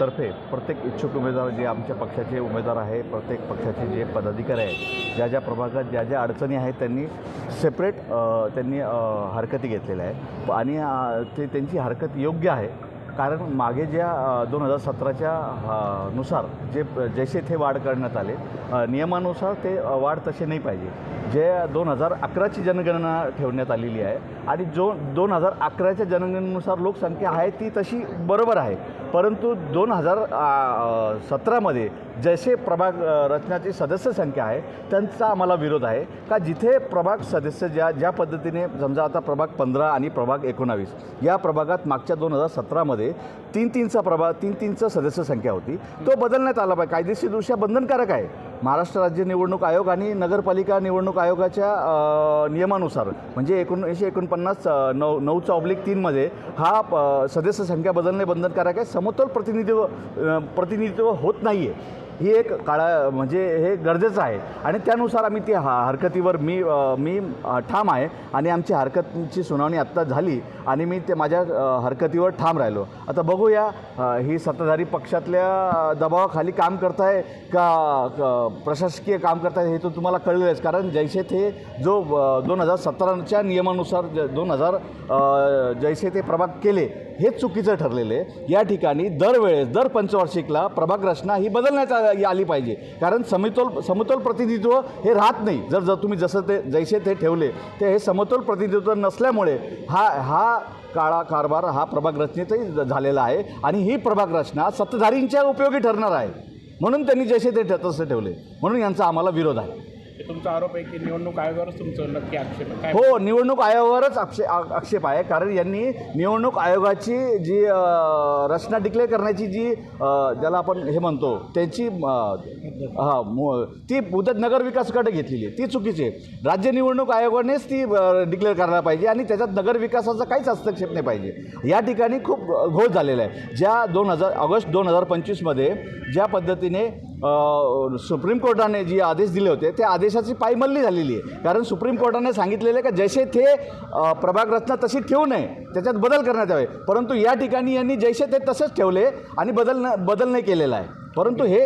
तर्फे प्रत्येक इच्छुक उमेदवार जे आमच्या पक्षाचे उमेदवार आहे प्रत्येक पक्षाचे जे पदाधिकारी आहेत ज्या ज्या प्रभागात ज्या ज्या अडचणी आहेत त्यांनी सेपरेट त्यांनी हरकती घेतलेल्या आहे आणि ते त्यांची हरकत योग्य आहे. कारण मागे ज्या दोन हजार सतराच्या नुसार जे जैसे थे वाढ करण्यात आले नियमानुसार ते वाढ तसे नाही पाहिजे. जे दोन हजार अकराची जनगणना ठेवण्यात आलेली आहे आणि जो दोन हजार अकराच्या जनगणनेनुसार लोकसंख्या आहे ती तशी बरोबर आहे. परंतु दोन हजार सतरामध्ये जैसे प्रभाग रचनाची सदस्य संख्या आहे त्यांचा आम्हाला विरोध आहे. का जिथे प्रभाग सदस्य ज्या ज्या पद्धतीने समजा आता प्रभाग पंधरा आणि प्रभाग एकोणावीस या प्रभागात मागच्या दोन हजार सतरामध्ये तीन तीनचा प्रभाव तीन तीनचं सदस्य संख्या होती. तो बदलण्यात आला पाहिजे. कायदेशीरदृष्ट्या बंधनकारक आहे. महाराष्ट्र राज्य निवडणूक आयोग आणि नगरपालिका निवडणूक आयोगाच्या नियमानुसार म्हणजे एकोणीसशे एकोणपन्नास नऊ नऊचा ऑब्लिक तीनमध्ये हा प सदस्य संख्या बदलणे बंधनकारक आहे. समतोल प्रतिनिधित्व प्रतिनिधित्व होत नाही आहे ही एक काळा म्हणजे हे गरजेचं आहे. आणि त्यानुसार आम्ही ती हा हरकतीवर मी मी ठाम आहे. आणि आमची हरकतची सुनावणी आत्ता झाली आणि मी ते माझ्या हरकतीवर ठाम राहिलो. आता बघूया ही सत्ताधारी पक्षातल्या दबावाखाली काम करताय का प्रशासकीय काम करताय हे तर तुम्हाला कळलेलंच कारण जैसे थे जो दोन हजार सतराच्या नियमानुसार ज दोन हजार जैसे ते प्रभाग केले हे चुकीचं ठरलेलं. आहे या ठिकाणी दरवेळेस दर पंचवार्षिकला प्रभाग रचना ही बदलण्यात आली पाहिजे. कारण समतोल समतोल प्रतिनिधित्व हे राहत नाही. जर जर तुम्ही जसं ते जैसे ते ठेवले ते हे समतोल प्रतिनिधित्व नसल्यामुळे हा हा काळा कारभार हा प्रभाग रचनेतही झालेला आहे आणि ही प्रभाग रचना सत्ताधारींच्या उपयोगी ठरणार आहे. म्हणून त्यांनी जसे ते तसे ठेवले. म्हणून यांचा आम्हाला विरोध आहे. हे तुमचा आरोप आहे की निवडणूक आयोगावरच तुमचं नक्की आक्षेप आहे? काय हो निवडणूक आयोगावरच आक्षे आ- आक्षेप आहे कारण यांनी निवडणूक आयोगाची जी अ, रचना डिक्लेअर करण्याची जी अ, ज्याला आपण हे म्हणतो त्याची हां ती मुदत नगरविकासाकडे घेतलेली आहे. ती चुकीची आहे. राज्य निवडणूक आयोगानेच ती डिक्लेअर करायला पाहिजे आणि त्याच्यात नगरविकासाचा काहीच हस्तक्षेप नाही पाहिजे. या ठिकाणी खूप घोळ झालेला आहे. ज्या दोन हजार ऑगस्ट दोन हजार पंचवीसमध्ये ज्या पद्धतीने सुप्रीम कोर्टाने जे आदेश दिले होते त्या आदेशाची पायमल्ली झालेली आहे. कारण सुप्रीम कोर्टाने सांगितलेलं आहे का जैसे ते अ, प्रभाग रचना तशी ठेवू नये त्याच्यात बदल करण्यात यावे. परंतु या ठिकाणी यांनी जैसे ते तसंच ठेवले आणि बदल न बदल नाही केलेला आहे. परंतु हे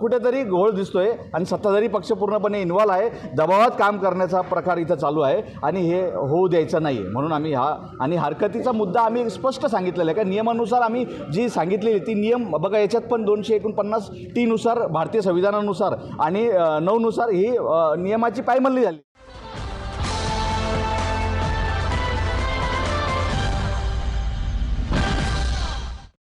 कुठेतरी घोळ दिसतोय आणि सत्ताधारी पक्ष पूर्णपणे इन्व्हॉल्व आहे. दबावात काम करण्याचा प्रकार इथं चालू आहे आणि हे होऊ द्यायचं नाही आहे म्हणून आम्ही हा आणि हरकतीचा मुद्दा आम्ही स्पष्ट सांगितलेला आहे. का नियमानुसार आम्ही जी सांगितलेली ती नियम बघा याच्यात पण दोनशे एकोणपन्नास टीनुसार भारतीय संविधानानुसार आणि नऊनुसार ही नियमाची पायमल्ली झाली.